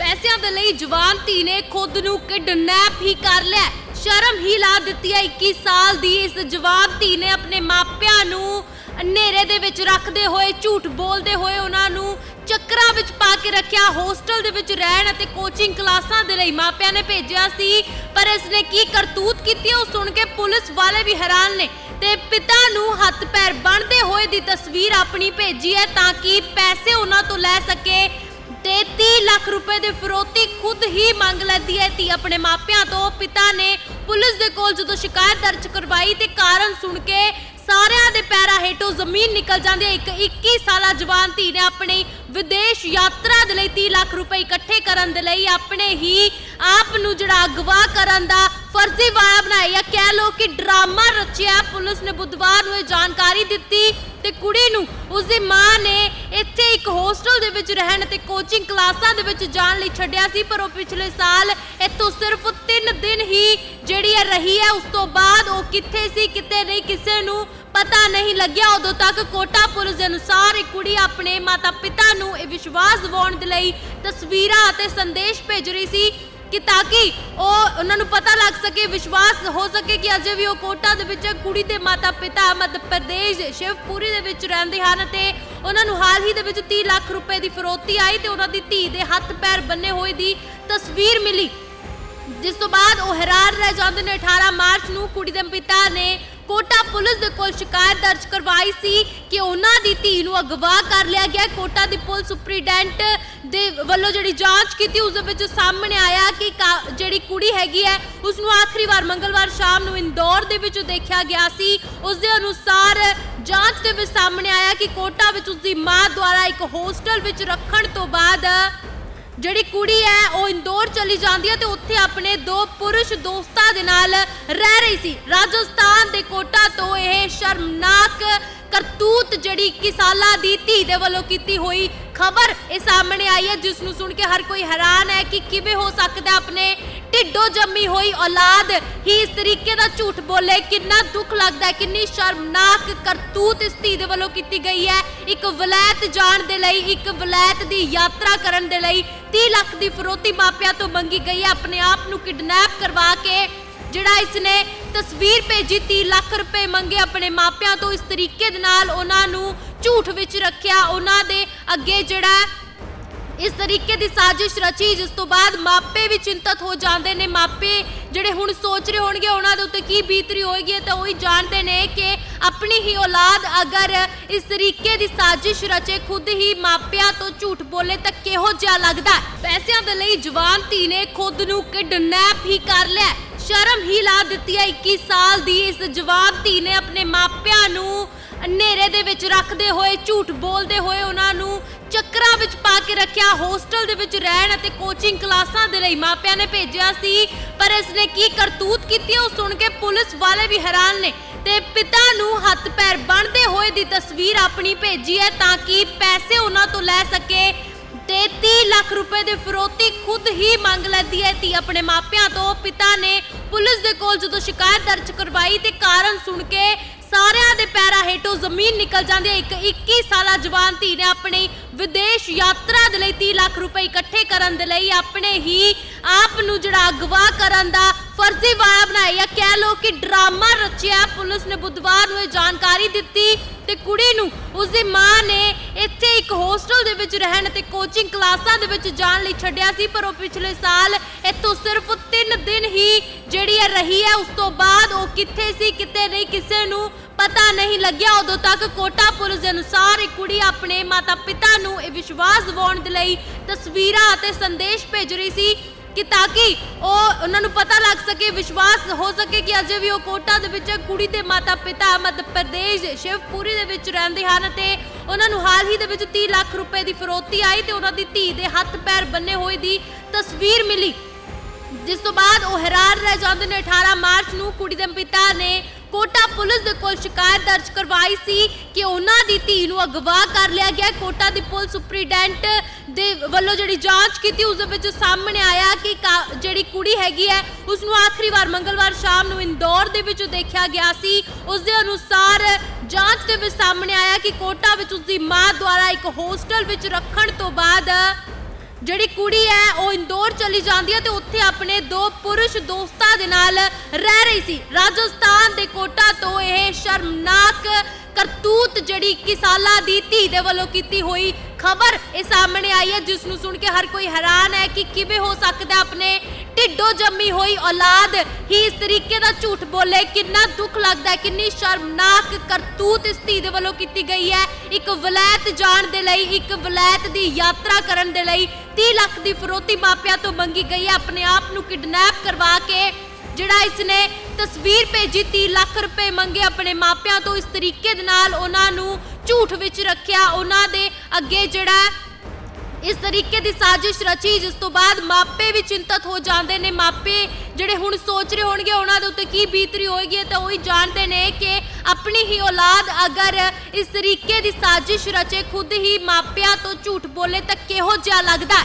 ਪੈਸਿਆਂ ਦੇ ਲਈ ਜਵਾਨ ਧੀ ਨੇ ਖੁਦ ਨੂੰ ਕਿਡਨੈਪ ਹੀ ਕਰ ਲਿਆ। ਸ਼ਰਮ ਹੀ ਲਾ ਦਿੱਤੀ ਹੈ 21 ਸਾਲ ਦੀ। ਇਸ ਜਵਾਨ ਧੀ ਨੇ ਆਪਣੇ ਮਾਪਿਆਂ ਨੂੰ ਹਨੇਰੇ ਦੇ ਵਿੱਚ ਰੱਖਦੇ ਹੋਏ, ਝੂਠ ਬੋਲਦੇ ਹੋਏ ਉਹਨਾਂ ਨੂੰ ਚੱਕਰਾਂ ਵਿੱਚ ਪਾ ਕੇ ਰੱਖਿਆ। ਹੋਸਟਲ ਦੇ ਵਿੱਚ ਰਹਿਣ ਅਤੇ ਕੋਚਿੰਗ ਕਲਾਸਾਂ ਦੇ ਲਈ ਮਾਪਿਆਂ ਨੇ ਭੇਜਿਆ ਸੀ। ਪਰ ਇਸ ਨੇ ਕੀ ਕਰਤੂਤ ਕੀਤੀ ਉਹ ਸੁਣ ਕੇ ਪੁਲਿਸ ਵਾਲੇ ਵੀ ਹੈਰਾਨ ਨੇ ਤੇ ਪਿਤਾ ਨੂੰ ਹੱਥ ਪੈਰ ਬੰਨ੍ਹਦੇ ਹੋਏ ਦੀ ਤਸਵੀਰ ਆਪਣੀ ਭੇਜੀ ਹੈ ਤਾਂ ਕਿ ਪੈਸੇ ਉਹਨਾਂ ਤੋਂ ਲੈ ਸਕੇ। ਤੇ 30 ਲੱਖ ਰੁਪਏ ਦੇ ਫਰੋਤੀ ਖੁਦ ਹੀ ਮੰਗ ਲੈਂਦੀ ਹੈ। ਧੀ ਆਪਣੇ ਮਾਪਿਆਂ ਤੋਂ, ਪਿਤਾ ਨੇ ਪੁਲਿਸ ਦੇ ਕੋਲ ਜਦੋਂ ਸ਼ਿਕਾਇਤ ਦਰਜ ਕਰਵਾਈ ਤੇ ਕਾਰਨ ਸੁਣ ਕੇ ਸਾਰਿਆਂ ਦੇ ਪੈਰਾਂ ਹੇਠੋਂ ਜ਼ਮੀਨ ਨਿਕਲ ਜਾਂਦੀ ਹੈ। ਇੱਕ 21 ਸਾਲਾ ਜਵਾਨ ਧੀ ਨੇ ਆਪਣੀ ਵਿਦੇਸ਼ ਯਾਤਰਾ ਦੇ ਲਈ 30 ਲੱਖ ਰੁਪਏ ਇਕੱਠੇ ਕਰਨ ਦੇ ਲਈ ਆਪਣੇ ਹੀ ਆਪ ਨੂੰ ਜਿਹੜਾ ਅਗਵਾ ਕਰਨ ਦਾ ਫਰਜ਼ੀ ਵਾਇਆ ਬਣਾਇਆ ਕਹਿ ਲੋ ਕਿ ਡਰਾਮਾ ਰਚਿਆ। ਪੁਲਿਸ ਨੇ ਬੁੱਧਵਾਰ ਨੂੰ ਇਹ ਜਾਣਕਾਰੀ ਦਿੱਤੀ ਤੇ ਕੁੜੀ ਨੂੰ ਉਸਦੀ ਮਾਂ ਨੇ ਹੋਸਟਲ ਦੇ ਵਿੱਚ ਰਹਿਣ ਤੇ ਕੋਚਿੰਗ ਕਲਾਸਾਂ ਦੇ ਵਿੱਚ ਜਾਣ ਲਈ ਛੱਡਿਆ ਸੀ, ਪਰ ਉਹ ਪਿਛਲੇ ਸਾਲ ਇੱਥੋਂ ਸਿਰਫ 3 ਦਿਨ ਹੀ ਜਿਹੜੀ ਹੈ ਰਹੀ ਹੈ, ਉਸ ਤੋਂ ਬਾਅਦ ਉਹ ਕਿੱਥੇ ਸੀ ਕਿਤੇ ਨਹੀਂ, ਕਿਸੇ ਨੂੰ ਪਤਾ ਨਹੀਂ ਲੱਗਿਆ। ਉਦੋਂ ਤੱਕ ਕੋਟਾ ਪੁਲਿਸ ਦੇ ਅਨੁਸਾਰ ਇਹ ਕੁੜੀ ਆਪਣੇ ਮਾਤਾ ਪਿਤਾ ਨੂੰ ਇਹ ਵਿਸ਼ਵਾਸ ਦਿਵਾਉਣ ਦੇ ਲਈ ਤਸਵੀਰਾਂ ਅਤੇ ਸੰਦੇਸ਼ ਭੇਜ ਰਹੀ ਸੀ। ਕਿ ਤਾਂ ਕਿ ਉਹ ਉਹਨਾਂ ਨੂੰ ਪਤਾ ਲੱਗ ਸਕੇ, ਵਿਸ਼ਵਾਸ ਹੋ ਸਕੇ ਕਿ ਅਜੇ ਵੀ ਉਹ ਕੋਟਾ ਦੇ ਵਿੱਚ ਕੁੜੀ ਦੇ ਮਾਤਾ ਪਿਤਾ ਮੱਧ ਪ੍ਰਦੇਸ਼ ਸ਼ਿਵਪੁਰੀ ਦੇ ਵਿੱਚ ਰਹਿੰਦੇ ਹਨ ਤੇ ਉਹਨਾਂ ਨੂੰ ਹਾਲ ਹੀ ਦੇ ਵਿੱਚ 30 ਲੱਖ ਰੁਪਏ ਦੀ ਫਰੋਤੀ ਆਈ ਤੇ ਉਹਨਾਂ ਦੀ ਧੀ ਦੇ ਹੱਥ ਪੈਰ ਬੰਨੇ ਹੋਏ ਦੀ ਤਸਵੀਰ ਮਿਲੀ। ਜਿਸ ਤੋਂ ਬਾਅਦ ਉਹ ਹੈਰਾਨ ਰਹਿ ਜਾਂਦੇ ਨੇ 18 ਮਾਰਚ ਨੂੰ ਕੁੜੀ ਦੇ ਪਿਤਾ ਨੇ ਕੋਟਾ ਪੁਲਿਸ ਦੇ ਕੋਲ ਸ਼ਿਕਾਇਤ ਦਰਜ ਕਰਵਾਈ ਸੀ ਕਿ ਉਹਨਾਂ ਦੀ ਧੀ ਨੂੰ ਅਗਵਾ ਕਰ ਲਿਆ ਗਿਆ। ਕੋਟਾ ਦੀ ਪੁਲਿਸ ਸੁਪਰੀਡੈਂਟ ਦੇ ਵੱਲੋਂ ਜਿਹੜੀ ਜਾਂਚ ਕੀਤੀ, ਉਸ ਦੇ ਵਿੱਚ ਸਾਹਮਣੇ ਆਇਆ ਕਿ ਜਿਹੜੀ ਕੁੜੀ ਹੈਗੀ ਹੈ ਉਸ ਨੂੰ ਆਖਰੀ ਵਾਰ ਮੰਗਲਵਾਰ ਸ਼ਾਮ ਨੂੰ ਇੰਦੌਰ ਦੇ ਵਿੱਚ ਦੇਖਿਆ ਗਿਆ ਸੀ। ਉਸ ਦੇ ਅਨੁਸਾਰ ਜਾਂਚ ਦੇ ਵਿੱਚ ਸਾਹਮਣੇ ਆਇਆ ਕਿ ਕੋਟਾ ਵਿੱਚ ਉਸ ਦੀ ਮਾਂ ਦੁਆਰਾ ਇੱਕ ਹੋਸਟਲ ਵਿੱਚ ਰੱਖਣ ਤੋਂ ਬਾਅਦ ਜਿਹੜੀ ਕੁੜੀ ਹੈ, ਉਹ ਇੰਦੌਰ ਚਲੀ ਜਾਂਦੀ ਹੈ ਤੇ ਉੱਥੇ ਆਪਣੇ ਦੋ ਪੁਰਸ਼ ਦੋਸਤਾਂ ਦੇ ਨਾਲ ਰਹਿ ਰਹੀ ਸੀ। ਰਾਜਸਥਾਨ ਦੇ ਕੋਟਾ ਤੋਂ ਇਹ ਸ਼ਰਮਨਾਕ ਕਰਤੂਤ ਜਿਹੜੀ 21 ਦੀ ਧੀ ਦੇ ਵੱਲੋਂ ਕੀਤੀ ਹੋਈ ਖਬਰ ਇਹ ਸਾਹਮਣੇ ਆਈ ਹੈ, ਜਿਸ ਨੂੰ ਸੁਣ ਕੇ ਹਰ ਕੋਈ ਹੈਰਾਨ ਹੈ ਕਿ ਕਿਵੇਂ ਹੋ ਸਕਦਾ ਆਪਣੇ ਢਿੱਡੋਂ ਜੰਮੀ ਹੋਈ ਔਲਾਦ ਹੀ ਇਸ ਤਰੀਕੇ ਦਾ ਝੂਠ ਬੋਲੇ। ਕਿੰਨਾ ਦੁੱਖ ਲੱਗਦਾ ਹੈ, ਕਿੰਨੀ ਸ਼ਰਮਨਾਕ ਕਰਤੂਤ ਇਸ ਧੀ ਦੇ ਵੱਲੋਂ ਕੀਤੀ ਗਈ ਹੈ। ਇੱਕ ਵਲੈਤ ਜਾਣ ਦੇ ਲਈ, ਇੱਕ ਵਲੈਤ ਦੀ ਯਾਤਰਾ ਕਰਨ ਦੇ ਲਈ 30 ਲੱਖ ਦੀ ਫਰੋਤੀ ਮਾਪਿਆਂ ਤੋਂ ਮੰਗੀ ਗਈ ਹੈ। ਆਪਣੇ ਆਪ ਨੂੰ ਕਿਡਨੈਪ ਕਰਵਾ ਕੇ ਜਿਹੜਾ ਇਸਨੇ ਤਸਵੀਰ ਭੇਜੀ 30 ਲੱਖ ਰੁਪਏ ਮੰਗੇ ਆਪਣੇ ਮਾਪਿਆਂ ਤੋਂ, ਇਸ ਤਰੀਕੇ ਦੇ ਨਾਲ ਉਹਨਾਂ ਨੂੰ ਝੂਠ ਵਿੱਚ ਰੱਖਿਆ। ਉਹਨਾਂ ਦੇ ਅੱਗੇ ਜਿਹੜਾ ਇਸ ਤਰੀਕੇ ਦੀ ਸਾਜ਼ਿਸ਼ ਰਚੀ, ਜਿਸ ਤੋਂ ਬਾਅਦ ਮਾਪੇ ਵੀ ਚਿੰਤਤ ਹੋ ਜਾਂਦੇ ਨੇ। ਮਾਪੇ ਜਿਹੜੇ ਹੁਣ ਸੋਚ ਰਹੇ ਹੋਣਗੇ, ਉਹਨਾਂ ਦੇ ਉੱਤੇ ਕੀ ਬੀਤਰੀ ਹੋਏਗੀ ਤਾਂ ਉਹੀ ਜਾਣਦੇ ਨੇ ਕਿ ਆਪਣੀ ਹੀ ਔਲਾਦ ਅਗਰ ਇਸ ਤਰੀਕੇ ਦੀ ਸਾਜ਼ਿਸ਼ ਰਚੇ, ਖੁਦ ਹੀ ਮਾਪਿਆਂ ਤੋਂ ਝੂਠ ਬੋਲੇ ਤਾਂ ਕਿਹੋ ਜਿਹਾ ਲੱਗਦਾ? ਪੈਸਿਆਂ ਦੇ ਲਈ ਜਵਾਨ ਧੀ ਨੇ ਖੁਦ ਨੂੰ ਕਿਡਨੈਪ ਹੀ ਕਰ ਲਿਆ। ਸ਼ਰਮ ਹੀ ਲਾ ਦਿੱਤੀ ਹੈ 21 ਸਾਲ ਦੀ। ਇਸ ਜਵਾਨ ਧੀ ਨੇ ਆਪਣੇ ਮਾਪਿਆਂ ਨੂੰ ਹਨੇਰੇ ਦੇ ਵਿੱਚ ਰੱਖਦੇ ਹੋਏ, ਝੂਠ ਬੋਲਦੇ ਹੋਏ ਉਹਨਾਂ ਨੂੰ ਚੱਕਰਾਂ ਵਿੱਚ ਪਾ ਕੇ ਰੱਖਿਆ। ਹੋਸਟਲ ਦੇ ਵਿੱਚ ਰਹਿਣ ਅਤੇ ਕੋਚਿੰਗ ਕਲਾਸਾਂ ਦੇ ਲਈ ਮਾਪਿਆਂ ਨੇ ਭੇਜਿਆ ਸੀ। ਪਰ ਇਸ ਨੇ ਕੀ ਕਰਤੂਤ ਕੀਤੀ ਉਹ ਸੁਣ ਕੇ ਪੁਲਿਸ ਵਾਲੇ ਵੀ ਹੈਰਾਨ ਨੇ। ਤੇ ਪਿਤਾ ਨੂੰ ਹੱਥ ਪੈਰ ਬੰਨ੍ਹਦੇ ਹੋਏ ਦੀ ਤਸਵੀਰ ਆਪਣੀ ਭੇਜੀ ਹੈ ਤਾਂ ਕਿ ਪੈਸੇ ਉਹਨਾਂ ਤੋਂ ਲੈ ਸਕੇ ਤੇ 30 ਲੱਖ ਰੁਪਏ ਦੀ ਫਰੋਤੀ ਖੁਦ ਹੀ ਮੰਗ ਲੈਂਦੀ ਹੈ ਧੀ ਆਪਣੇ ਮਾਪਿਆਂ ਤੋਂ। ਪਿਤਾ ਨੇ ਪੁਲਿਸ ਦੇ ਕੋਲ ਜਦੋਂ ਸ਼ਿਕਾਇਤ ਦਰਜ ਕਰਵਾਈ ਤੇ ਕਾਰਨ ਸੁਣ ਕੇ ਸਾਰਿਆਂ ਦੇ ਪੈਰਾਂ ਹੇਠੋਂ ਜ਼ਮੀਨ ਨਿਕਲ ਜਾਂਦੀ ਹੈ। ਇੱਕ 21 ਸਾਲਾ ਜਵਾਨ ਧੀ ਨੇ ਆਪਣੀ ਵਿਦੇਸ਼ ਯਾਤਰਾ ਦੇ ਲਈ 30 ਲੱਖ ਰੁਪਏ ਇਕੱਠੇ ਕਰਨ ਦੇ ਲਈ ਆਪਣੇ ਹੀ ਆਪ ਨੂੰ ਜਿਹੜਾ ਅਗਵਾ ਕਰਨ ਦਾ ਫਰਜ਼ੀ ਵਾਇਆ ਬਣਾਇਆ ਕਹਿ ਲੋ ਕਿ ਡਰਾਮਾ ਰਚਿਆ। ਪੁਲਿਸ ਨੇ ਬੁੱਧਵਾਰ ਨੂੰ ਇਹ ਜਾਣਕਾਰੀ ਦਿੱਤੀ ਤੇ ਕੁੜੀ ਨੂੰ ਉਸਦੀ ਮਾਂ ਨੇ ਇੱਥੇ ਇੱਕ ਹੋਸਟਲ ਦੇ ਵਿੱਚ ਰਹਿਣ ਤੇ ਕੋਚਿੰਗ ਕਲਾਸਾਂ ਦੇ ਵਿੱਚ ਜਾਣ ਲਈ ਛੱਡਿਆ ਸੀ। ਪਰ ਉਹ ਪਿਛਲੇ ਸਾਲ ਇੱਥੋਂ ਸਿਰਫ 3 ਦਿਨ ਹੀ ਜਿਹੜੀ ਹੈ ਰਹੀ ਹੈ, ਉਸ ਤੋਂ ਬਾਅਦ ਉਹ ਕਿੱਥੇ ਸੀ ਕਿਤੇ ਨਹੀਂ, ਕਿਸੇ ਨੂੰ ਪਤਾ ਨਹੀਂ ਲੱਗਿਆ। ਉਦੋਂ ਤੱਕ ਕੋਟਾ ਪੁਲਿਸ ਦੇ ਅਨੁਸਾਰ ਇਹ ਕੁੜੀ ਆਪਣੇ ਮਾਤਾ ਪਿਤਾ ਨੂੰ ਇਹ ਵਿਸ਼ਵਾਸ ਦਿਵਾਉਣ ਦੇ ਲਈ ਤਸਵੀਰਾਂ ਅਤੇ ਸੰਦੇਸ਼ ਭੇਜ ਰਹੀ ਸੀ ਕਿ ਤਾਂ ਕਿ ਉਹ, ਉਹਨਾਂ ਨੂੰ ਪਤਾ ਲੱਗ ਸਕੇ, ਵਿਸ਼ਵਾਸ ਹੋ ਸਕੇ ਕਿ ਅਜੇ ਵੀ ਉਹ ਕੋਟਾ ਦੇ ਵਿੱਚ ਕੁੜੀ ਦੇ ਮਾਤਾ ਪਿਤਾ ਮੱਧ ਪ੍ਰਦੇਸ਼, ਸ਼ਿਵਪੁਰੀ ਦੇ ਵਿੱਚ ਰਹਿੰਦੇ ਹਨ ਤੇ ਉਹਨਾਂ ਨੂੰ ਹਾਲ ਹੀ ਦੇ ਵਿੱਚ 30 ਲੱਖ ਰੁਪਏ ਦੀ ਫਰੋਤੀ ਆਈ ਤੇ ਉਹਨਾਂ ਦੀ ਧੀ ਦੇ ਹੱਥ ਪੈਰ ਬੰਨੇ ਹੋਏ ਦੀ ਤਸਵੀਰ ਮਿਲੀ। ਜਿਸ ਤੋਂ ਬਾਅਦ ਉਹ ਹੈਰਾਨ ਰਹਿ ਜਾਂਦੇ ਨੇ। 18 ਮਾਰਚ ਨੂੰ ਕੁੜੀ ਦੇ ਪਿਤਾ ਨੇ ਕੋਟਾ ਪੁਲਿਸ ਦੇ ਕੋਲ ਸ਼ਿਕਾਇਤ ਦਰਜ ਕਰਵਾਈ ਸੀ ਕਿ ਉਹਨਾਂ ਦੀ ਧੀ ਨੂੰ ਅਗਵਾ ਕਰ ਲਿਆ ਗਿਆ। ਕੋਟਾ ਦੀ ਪੁਲਿਸ ਸੁਪਰੀਡੈਂਟ ਦੇ ਵੱਲੋਂ ਜਿਹੜੀ ਜਾਂਚ ਕੀਤੀ, ਉਸ ਦੇ ਵਿੱਚ ਸਾਹਮਣੇ ਆਇਆ ਕਿ ਜਿਹੜੀ ਕੁੜੀ ਹੈਗੀ ਹੈ ਉਸ ਨੂੰ ਆਖਰੀ ਵਾਰ ਮੰਗਲਵਾਰ ਸ਼ਾਮ ਨੂੰ ਇੰਦੌਰ ਦੇ ਵਿੱਚ ਦੇਖਿਆ ਗਿਆ ਸੀ। ਉਸ ਦੇ ਅਨੁਸਾਰ ਜਾਂਚ ਦੇ ਵਿੱਚ ਸਾਹਮਣੇ ਆਇਆ ਕਿ ਕੋਟਾ ਵਿੱਚ ਉਸ ਦੀ ਮਾਂ ਦੁਆਰਾ ਇੱਕ ਹੋਸਟਲ ਵਿੱਚ ਰੱਖਣ ਤੋਂ ਬਾਅਦ ਜਿਹੜੀ ਕੁੜੀ ਹੈ, ਉਹ ਇੰਦੌਰ ਚਲੀ ਜਾਂਦੀ ਹੈ ਤੇ ਉੱਥੇ ਆਪਣੇ ਦੋ ਪੁਰਸ਼ ਦੋਸਤਾਂ ਦੇ ਨਾਲ ਰਹਿ ਰਹੀ ਸੀ। ਰਾਜਸਥਾਨ ਦੇ ਕੋਟਾ ਤੋਂ ਇਹ ਸ਼ਰਮਨਾਕ ਕਰਤੂਤ ਜਿਹੜੀ 21 ਦੀ ਧੀ ਦੇ ਵੱਲੋਂ ਕੀਤੀ ਹੋਈ ਖਬਰ ਇਹ ਸਾਹਮਣੇ ਆਈ ਹੈ, ਜਿਸ ਨੂੰ ਸੁਣ ਕੇ ਹਰ ਕੋਈ ਹੈਰਾਨ ਹੈ ਕਿ ਕਿਵੇਂ ਹੋ ਸਕਦਾ ਆਪਣੇ ਢਿੱਡੋਂ ਜੰਮੀ ਹੋਈ ਔਲਾਦ ਹੀ ਇਸ ਤਰੀਕੇ ਦਾ ਝੂਠ ਬੋਲੇ। ਕਿੰਨਾ ਦੁੱਖ ਲੱਗਦਾ ਕਿੰਨੀ ਸ਼ਰਮਨਾਕ ਕਰਤੂਤ ਇਸ ਧੀ ਦੇ ਵੱਲੋਂ ਕੀਤੀ ਗਈ ਹੈ। ਇੱਕ ਵਲੈਤ ਜਾਣ ਦੇ ਲਈ, ਇੱਕ ਵਲੈਤ ਦੀ ਯਾਤਰਾ ਕਰਨ ਦੇ ਲਈ 30 ਲੱਖ ਦੀ ਫਰੋਤੀ ਮਾਪਿਆਂ ਤੋਂ ਮੰਗੀ ਗਈ ਹੈ। ਆਪਣੇ ਆਪ ਨੂੰ ਕਿਡਨੈਪ ਕਰਵਾ ਕੇ ਜਿਹੜਾ ਇਸਨੇ ਤਸਵੀਰ ਭੇਜੀ 30 ਲੱਖ ਰੁਪਏ ਮੰਗੇ ਆਪਣੇ ਮਾਪਿਆਂ ਤੋਂ, ਇਸ ਤਰੀਕੇ ਦੇ ਨਾਲ ਉਹਨਾਂ ਨੂੰ ਝੂਠ ਵਿੱਚ ਰੱਖਿਆ। ਉਹਨਾਂ ਦੇ ਅੱਗੇ ਜਿਹੜਾ ਇਸ ਤਰੀਕੇ ਦੀ ਸਾਜ਼ਿਸ਼ ਰਚੀ, ਜਿਸ ਤੋਂ ਬਾਅਦ ਮਾਪੇ ਵੀ ਚਿੰਤਤ ਹੋ ਜਾਂਦੇ ਨੇ। ਮਾਪੇ ਜਿਹੜੇ ਹੁਣ ਸੋਚ ਰਹੇ ਹੋਣਗੇ ਉਹਨਾਂ ਦੇ ਉੱਤੇ ਕੀ ਬੀਤਰੀ ਹੋਏਗੀ ਤਾਂ ਉਹੀ ਜਾਣਦੇ ਨੇ ਕਿ ਆਪਣੀ ਹੀ ਔਲਾਦ ਅਗਰ ਇਸ ਤਰੀਕੇ ਦੀ ਸਾਜ਼ਿਸ਼ ਰਚੇ, ਖੁਦ ਹੀ ਮਾਪਿਆਂ ਤੋਂ ਝੂਠ ਬੋਲੇ ਤਾਂ ਕਿਹੋ ਜਿਹਾ ਲੱਗਦਾ